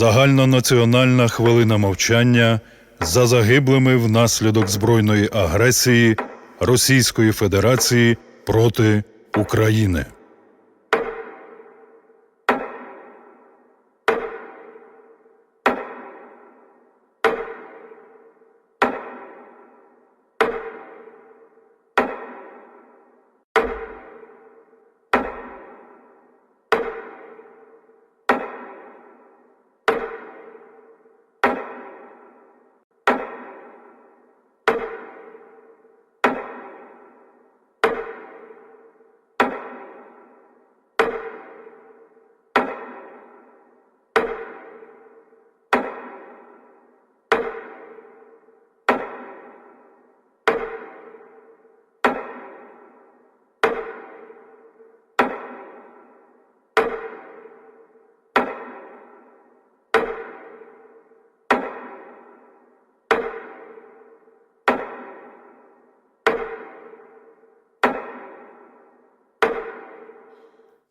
Загальнонаціональна хвилина мовчання за загиблими внаслідок збройної агресії Російської Федерації проти України.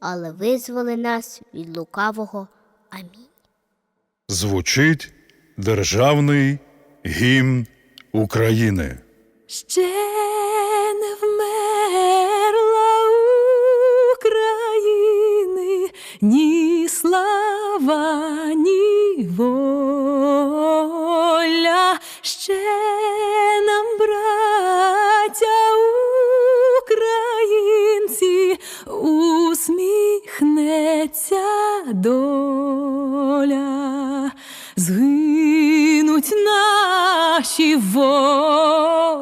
але визволи нас від лукавого. Амінь. Звучить державний гімн України. Ще не вмерла України ні слава, ні усміхнеться доля. Згинуть наші вороженьки,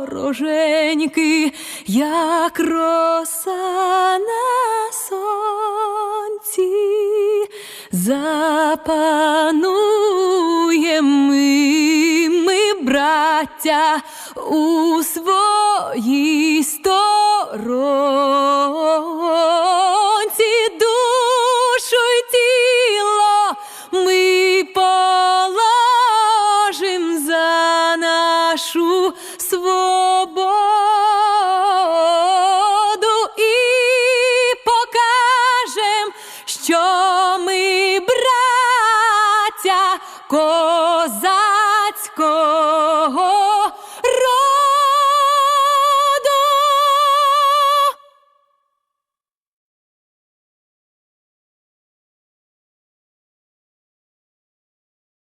як роса на сонці, запануєм ми, ми, браття, у своїй що ми браття козацького